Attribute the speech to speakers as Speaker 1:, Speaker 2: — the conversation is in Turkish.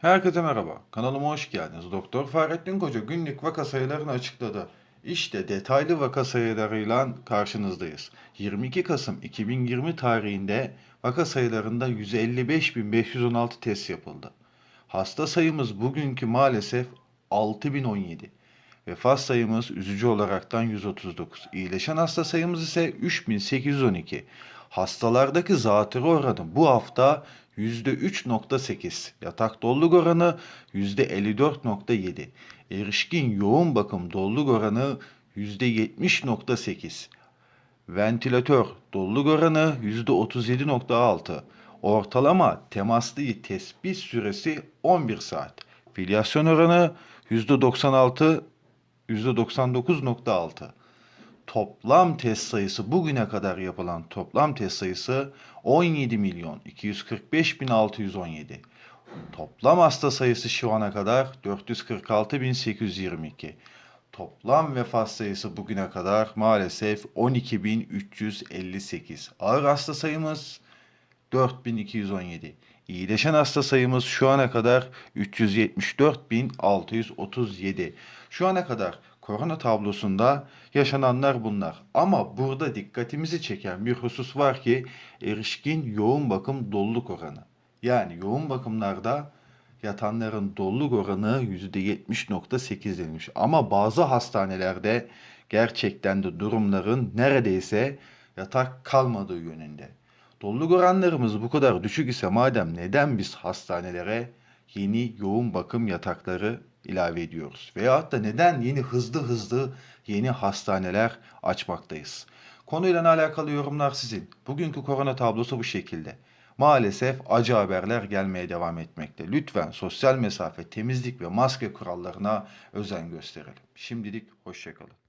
Speaker 1: Herkese merhaba. Kanalıma hoş geldiniz. Doktor Fahrettin Koca günlük vaka sayılarını açıkladı. İşte detaylı vaka sayılarıyla karşınızdayız. 22 Kasım 2020 tarihinde vaka sayılarında 155.516 test yapıldı. Hasta sayımız bugünkü maalesef 6017. Vefat sayımız üzücü olaraktan 139. İyileşen hasta sayımız ise 3812. Hastalardaki zatürre oranı bu hafta %3.8. Yatak doluluk oranı %54.7. Erişkin yoğun bakım doluluk oranı %70.8. Ventilatör doluluk oranı %37.6. Ortalama temaslı tespit süresi 11 saat. Filyasyon oranı %96 %99.6. Toplam test sayısı bugüne kadar yapılan toplam test sayısı 17 milyon 245 bin 617. Toplam hasta sayısı şu ana kadar 446 bin 822. Toplam vefat sayısı bugüne kadar maalesef 12 bin 358. Ağır hasta sayımız 4217. İyileşen hasta sayımız şu ana kadar 374.637. Şu ana kadar korona tablosunda yaşananlar bunlar. Ama burada dikkatimizi çeken bir husus var ki erişkin yoğun bakım doluluk oranı. Yani yoğun bakımlarda yatanların doluluk oranı %70.8 denilmiş. Ama bazı hastanelerde gerçekten de durumların neredeyse yatak kalmadığı yönünde. Doluluk oranlarımız bu kadar düşük ise madem neden biz hastanelere yeni yoğun bakım yatakları ilave ediyoruz? Veyahut da neden yeni hızlı hızlı yeni hastaneler açmaktayız? Konuyla alakalı yorumlar sizin. Bugünkü korona tablosu bu şekilde. Maalesef acı haberler gelmeye devam etmekte. Lütfen sosyal mesafe, temizlik ve maske kurallarına özen gösterelim. Şimdilik hoşçakalın.